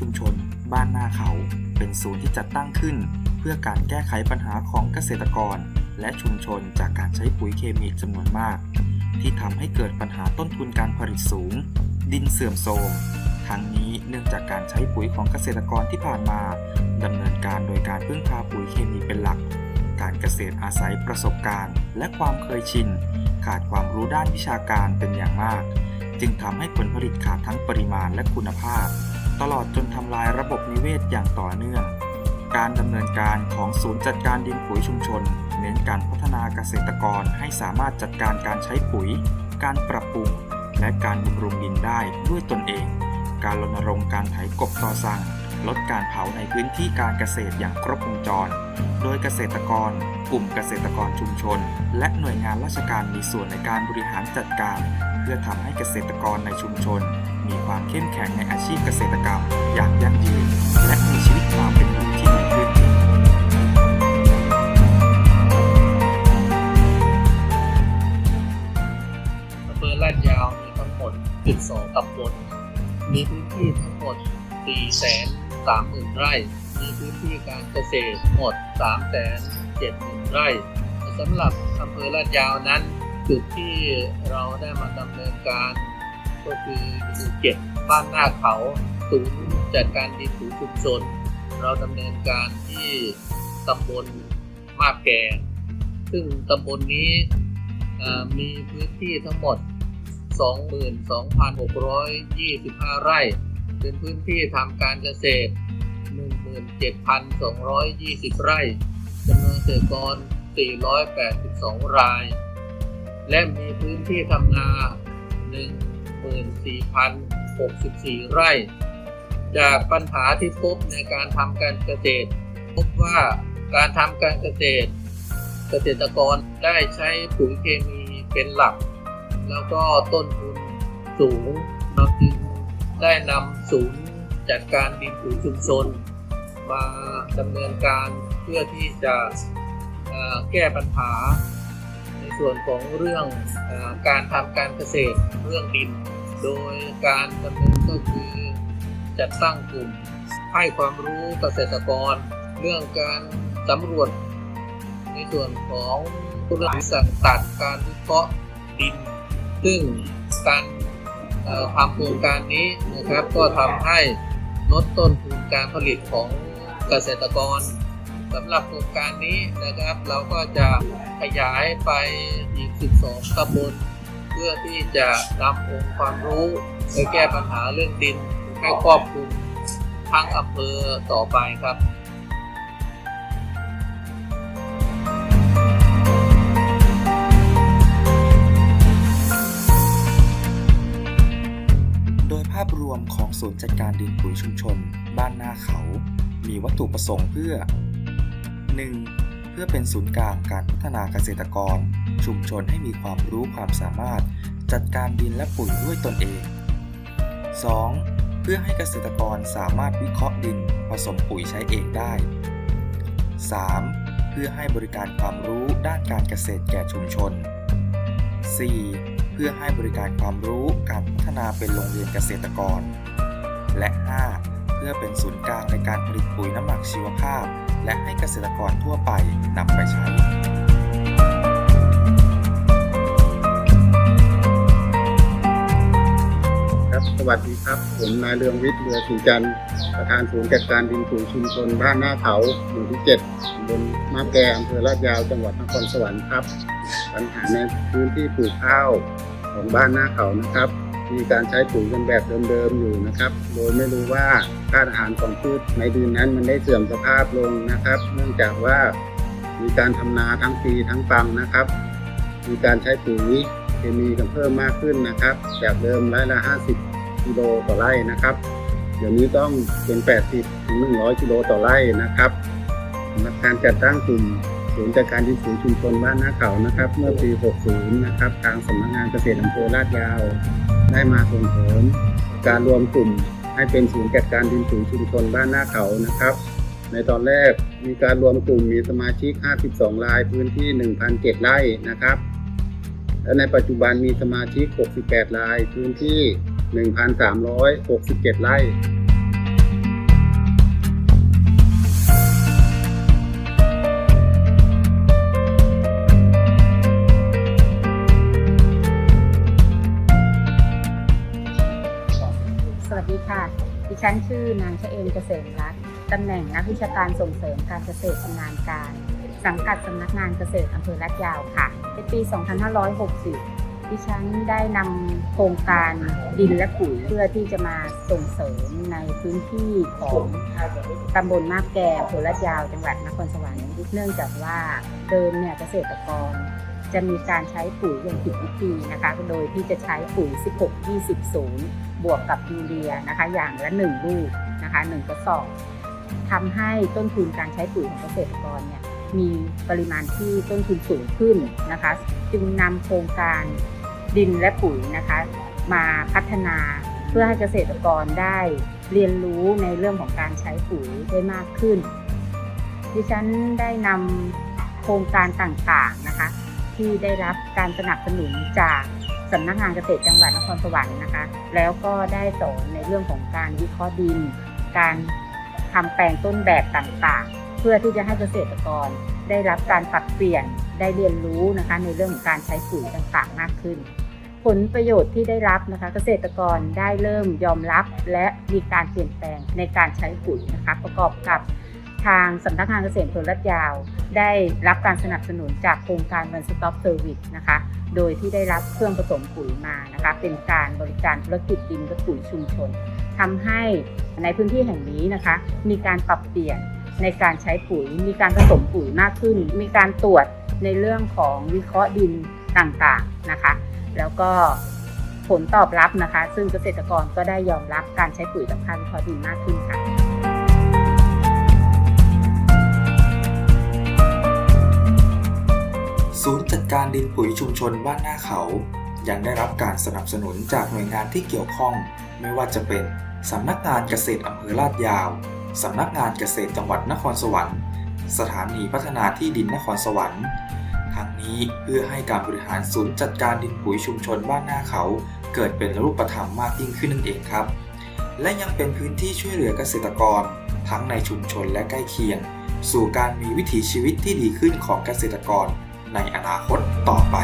ชุมชน บ้านหน้าเขา เป็นศูนย์ที่จัดตั้งขึ้น เพื่อการแก้ไขปัญหาของเกษตรกร และชุมชนจากการใช้ปุ๋ยเคมีจำนวนมาก ที่ทำให้เกิดปัญหาต้นทุนการผลิตสูง ดินเสื่อมโทรมทั้งนี้เนื่องจากการใช้ปุ๋ยของเกษตรกรที่ผ่านมาดำเนินการโดยการพึ่งพาปุ๋ยเคมีเป็นหลัก การเกษตรอาศัยประสบการณ์ และความเคยชิน ขาดความรู้ด้านวิชาการเป็นอย่างมาก จึงทำให้ผลผลิตขาดทั้งปริมาณและคุณภาพ ตลอดจนทำลายระบบนิเวศอย่างต่อเนื่อง การดำเนินการของศูนย์จัดการดินปุ๋ยชุมชน เน้นการพัฒนาเกษตรกรให้สามารถจัดการการใช้ปุ๋ย การปรับปรุง และการบำรุงดินได้ด้วยตนเอง การรณรงค์การไถกบต่อสั่ง ลดการเผาในพื้นที่การเกษตรอย่างครบวงจร โดยเกษตรกร กลุ่มเกษตรกรชุมชน และหน่วยงานราชการมีส่วนในการบริหารจัดการ เพื่อทำให้เกษตรกรในชุมชน มีความเข้มแข็งในอาชีพเกษตรกรรม อย่างยั่งยืน และมีชีวิตความเป็นอยู่ที่ดีขึ้น อำเภอลาดยาวมีทั้งหมด 12 ตำบล มีพื้นที่ทั้งหมด 430,000 ไร่ มีพื้นที่การเกษตรหมด 370,000 ไร่สำหรับอำเภอลาดยาวนั้นจุดที่เราได้มาดำเนินการ ก็คือหมู่เจ็ดบ้านหน้าเขาศูนย์จัดการดินปุ๋ยชุมชน เราดำเนินการที่ตำบลมาบแก่ ซึ่งตำบลนี้มีพื้นที่ทั้งหมด 22,625 ไร่ เป็นพื้นที่ทำการเกษตร 17,220 ไร่จำนวนเกษตรกร 482 ราย และมีพื้นที่ทำนา 14,064 ไร่ จากปัญหาที่พบในการทำการเกษตร พบว่าการทำการเกษตร เกษตรกรได้ใช้ปุ๋ยเคมีเป็นหลัก แล้วก็ต้นทุนสูงเราจึงได้นำศูนย์จัดการดินปุ๋ยชุมชน มาดำเนินการเพื่อที่จะแก้ปัญหาในส่วนของเรื่องอการทำการเกษตรเรื่องดิน โดยการดำเนินก็คือจัดตั้งกลุ่มให้ความรู้เกษตรกร เรื่องการสำรวจ ในส่วนของผู้รับสั่งตัดการวิเคราะห์ดิน ซึ่งการทำโครงการนี้นะครับก็ทำให้ลดต้นทุนการผลิตของเกษตรกรสำหรับโครงการนี้นะครับ เราก็จะขยายไปอีก 12ตำบล พื่อที่จะนำองค์ความรู้ไปแก้ปัญหาเรื่องดินให้ครอบคลุมทั้งอำเภอต่อไปครับโดยภาพรวมของศูนย์จัดการดินปุ๋ยชุมชน บ้านนาเขา มีวัตถุประสงค์เพื่อ 1. เพื่อเป็นศูนย์กลางการพัฒนาเกษตรกร ชุมชนให้มีความรู้ความสามารถ จัดการดินและปุ๋ยด้วยตนเอง 2. เพื่อให้เกษตรกรสามารถวิเคราะห์ดินผสมปุ๋ยใช้เองได้ 3. เพื่อให้บริการความรู้ด้านการเกษตรแก่ชุมชน 4. เพื่อให้บริการความรู้การพัฒนาเป็นโรงเรียนเกษตรกร และ 5. เพื่อเป็นศูนย์กลางในการผลิตปุ๋ยน้ำหมักชีวภาพ และให้เกษตรกรทั่วไปนำไปใช้ครับสวัสดีครับ ผมนายเรืองวิทย์เรือสินจันทร์ประธานศูนย์จัดการดินปุ๋ยชุมชนบ้านหน้าเขาหมู่ที่เจ็ดตำบลมาแกอำเภอลาดยาวจังหวัดนครสวรรค์ครับ ปัญหาในพื้นที่ปลูกข้าวของบ้านหน้าเขานะครับ มีการใช้ปุ๋ยกันแบบเดิมๆอยู่นะครับ โดยไม่รู้ว่าธาตุอาหารของพืชในดินนั้นมันได้เสื่อมสภาพลงนะครับ เนื่องจากว่ามีการทำนาทั้งปีทั้งปังนะครับ มีการใช้ปุ๋ยเคมีกันเพิ่มมากขึ้นนะครับ จากเดิมไร่ละ 50กิโลต่อไร่นะครับ เดี๋ยวนี้ต้องเป็น 80ถึง100กิโลต่อไร่นะครับสำหรับการจัดตั้งกลุ่ม ศูนย์จัดการดินปุ๋ยชุมชนบ้านนาเขานะครับ เมื่อปี 60 นะครับ ทางสำนักงานเกษตรอำเภอลาดยาว ได้มาส่งเสริมการรวมกลุ่มให้เป็นศูนย์จัดการดินปุ๋ยชุมชนบ้านนาเขานะครับ ในตอนแรกมีการรวมกลุ่มมีสมาชิก 52 รายพื้นที่ 1,007ไร่นะครับ และในปัจจุบันมีสมาชิก 68 รายพื้นที่ 1,367 ไร่ ฉันชื่อนางชเอมเกษมรัตน์ตำแหน่งนักวิชาการส่งเสริมการเกษตรชำนาญการ สังกัดสำนักงานเกษตรอำเภอลาดยาวค่ะ ในปี 2560 ดิฉันได้นำโครงการดินและปุ๋ยเพื่อที่จะมาส่งเสริมในพื้นที่ของตำบลมาบแกอำเภอลาดยาว จังหวัดนครสวรรค์เนื่องจากว่าเดิมเนี่ยเกษตรกร จะมีการใช้ปุ๋ยอย่างผิดวิธีนะคะ โดยที่จะใช้ปุ๋ย 16 20 0 บวกกับยูเรียนะคะ อย่างละ 1 ลูกนะคะ 1 กระสอบทำให้ต้นทุนการใช้ปุ๋ยของเกษตรกรเนี่ยมีปริมาณที่ต้นทุนสูงขึ้นนะคะ จึงนำโครงการดินและปุ๋ยนะคะ มาพัฒนาเพื่อให้เกษตรกรได้เรียนรู้ในเรื่องของการใช้ปุ๋ยได้มากขึ้น ดิฉันได้นำโครงการต่างๆนะคะ ที่ได้รับการสนับสนุนจากสำนักงานเกษตรจังหวัดนครสวรรค์นะคะ แล้วก็ได้สอนในเรื่องของการวิเคราะห์ดิน การทำแปลงต้นแบบต่างๆ เพื่อที่จะให้เกษตรกรได้รับการปรับเปลี่ยนได้เรียนรู้นะคะในเรื่องของการใช้ปุ๋ยต่างๆ มากขึ้น ผลประโยชน์ที่ได้รับนะคะ เกษตรกรได้เริ่มยอมรับ และมีการเปลี่ยนแปลงในการใช้ปุ๋ยนะคะประกอบกับ ทางสำนักงานเกษตรอำเภอรัดยาว ได้รับการสนับสนุนจากโครงการ One Stop Service นะคะ โดยที่ได้รับเครื่องผสมปุ๋ยมานะคะ เป็นการบริการธุรกิจดินและปุ๋ยชุมชนทำให้ในพื้นที่แห่งนี้นะคะ มีการปรับเปลี่ยนในการใช้ปุ๋ย มีการผสมปุ๋ยมากขึ้น มีการตรวจในเรื่องของวิเคราะห์ดินต่างๆนะคะ แล้วก็ผลตอบรับนะคะ ซึ่งเกษตรกรก็ได้ยอมรับการใช้ปุ๋ยตามค่าวิเคราะห์ดินมากขึ้นค่ะ ศูนย์จัดการดินปุ๋ยชุมชนบ้านหน้าเขา ยังได้รับการสนับสนุนจากหน่วยงานที่เกี่ยวข้อง ไม่ว่าจะเป็นสำนักงานเกษตรอำเภอลาดยาวสำนักงานเกษตรจังหวัดนครสวรรค์ สถานีพัฒนาที่ดินนครสวรรค์ทั้งนี้เพื่อให้การบริหารศูนย์จัดการดินปุ๋ยชุมชนบ้านหน้าเขา เกิดเป็นรูปธรรมมากยิ่งขึ้นนั่นเองครับ และยังเป็นพื้นที่ช่วยเหลือเกษตรกร ทั้งในชุมชนและใกล้เคียง สู่การมีวิถีชีวิตที่ดีขึ้นของเกษตรกร ในอนาคตต่อไป